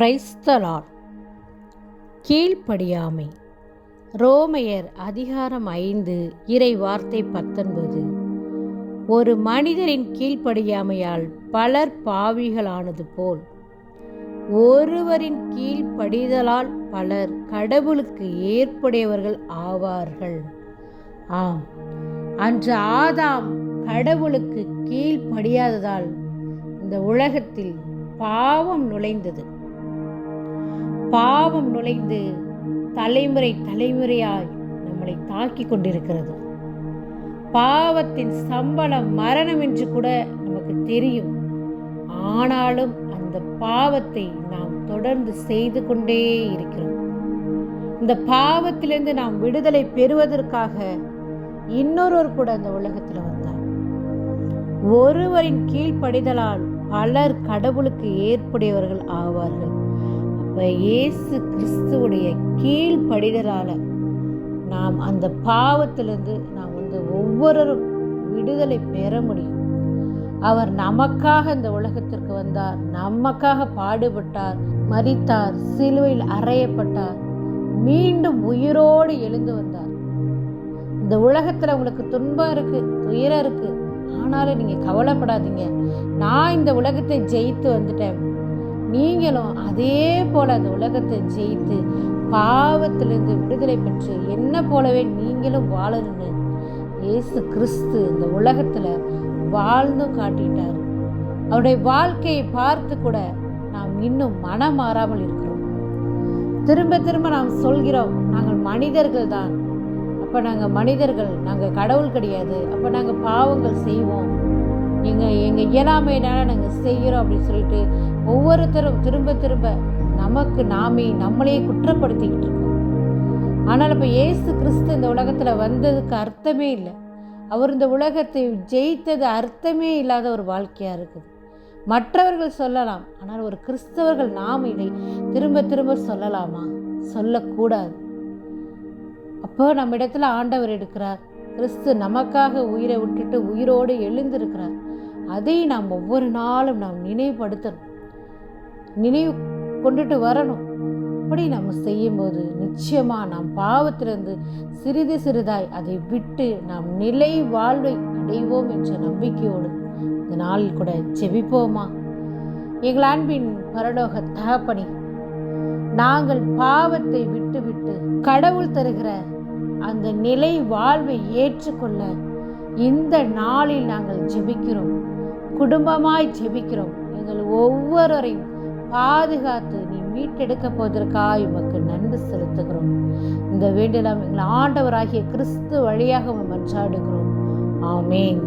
பிரைஸ்தலால் கீழ்ப்படியாமை. ரோமையர் அதிகாரம் ஐந்து இறை வார்த்தை பத்தொன்பது. ஒரு மனிதரின் கீழ்ப்படியாமையால் பலர் பாவிகளானது போல் ஒருவரின் கீழ்ப்படிதலால் பலர் கடவுளுக்கு ஏற்புடையவர்கள் ஆவார்கள். ஆம் அன்று ஆதாம் கடவுளுக்கு கீழ்ப்படியாததால் இந்த உலகத்தில் பாவம் நுழைந்தது. பாவம் நுழைந்து தலைமுறை தலைமுறையாய் நம்மளை தாக்கி கொண்டிருக்கிறது. பாவத்தின் சம்பளம் மரணம் என்று கூட நமக்கு தெரியும். ஆனாலும் அந்த பாவத்தை நாம் தொடர்ந்து செய்து கொண்டே இருக்கிறோம். இந்த பாவத்திலிருந்து நாம் விடுதலை பெறுவதற்காக இன்னொருவர் கூட அந்த உலகத்தில் வந்தார். ஒருவரின் கீழ்ப்படிதலால் பலர் கடவுளுக்கு ஏற்புடையவர்கள் ஆவார்கள். இயேசு கிறிஸ்துவுடைய கீழ்ப்படிதலால் நாம் அந்த பாவத்திலிருந்து நாம் வந்து ஒவ்வொருவரும் விடுதலை பெற முடியும். அவர் நமக்காக இந்த உலகத்திற்கு வந்தார் நமக்காக பாடுபட்டார் மறித்தார் சிலுவையில் அறையப்பட்டார் மீண்டும் உயிரோடு எழுந்து வந்தார். இந்த உலகத்தில் உங்களுக்கு துன்பம் இருக்குது துயரம் இருக்குது ஆனாலும் நீங்கள் கவலைப்படாதீங்க. நான் இந்த உலகத்தை ஜெயித்து வந்துட்டேன். நீங்களும் அதே போல அந்த உலகத்தை ஜெயித்து பாவத்திலிருந்து விடுதலை பெற்று என்ன போலவே நீங்களும் வாழணும்னு இயேசு கிறிஸ்து இந்த உலகத்தில் வாழ்ந்தும் காட்டிட்டார். அவருடைய வாழ்க்கையை பார்த்து கூட நாம் இன்னும் மனம் மாறாமல் இருக்கிறோம். திரும்ப திரும்ப நாம் சொல்கிறோம் நாங்கள் மனிதர்கள் தான். அப்போ நாங்கள் மனிதர்கள் நாங்கள் கடவுள் கிடையாது. அப்போ நாங்கள் பாவங்கள் செய்வோம். எங்கள் எங்கள் இயலாமையினால நாங்கள் செய்கிறோம் அப்படின்னு சொல்லிட்டு ஒவ்வொருத்தரும் திரும்ப திரும்ப நமக்கு நாமே நம்மளையே குற்றப்படுத்திக்கிட்டு இருக்கோம். ஆனால் இப்போ இயேசு கிறிஸ்து இந்த உலகத்தில் வந்ததுக்கு அர்த்தமே இல்லை. அவர் இந்த உலகத்தை ஜெயித்தது அர்த்தமே இல்லாத ஒரு வாழ்க்கையாக இருக்குது. மற்றவர்கள் சொல்லலாம் ஆனால் ஒரு கிறிஸ்தவர்கள் நாம் இதை திரும்ப திரும்ப சொல்லலாமா? சொல்லக்கூடாது. அப்போ நம்ம இடத்துல ஆண்டவர் எடுக்கிறார். கிறிஸ்து நமக்காக உயிரை விட்டுட்டு உயிரோடு எழுந்திருக்கிறார். அதை நாம் ஒவ்வொரு நாளும் நாம் நினைவுபடுத்தணும். நினைவு கொண்டுட்டு வரணும். அப்படி நம்ம செய்யும்போது நிச்சயமாக நாம் பாவத்திலிருந்து சிறிது சிறிதாய் அதை விட்டு நாம் நிலை வாழ்வை அடைவோம் என்ற நம்பிக்கையோடு இந்த நாளில் கூட ஜெபிப்போமா? எங்கள் அன்பின் பரலோக தகப்பணி நாங்கள் பாவத்தை விட்டுவிட்டு கடவுள் தருகிற அந்த நிலை வாழ்வை ஏற்றுக்கொள்ள இந்த நாளில் நாங்கள் ஜெபிக்கிறோம். குடும்பமாய் ஜெபிக்கிறோம். எங்கள் ஒவ்வொருவரையும் பாதுகாத்து நீ மீட்டெடுக்க போவதற்காக உமக்கு நன்றி செலுத்துகிறோம். இந்த வேண்டலாம் எங்கள் ஆண்டவராகிய கிறிஸ்து வழியாக மன்றாடுகிறோம். ஆமேன்.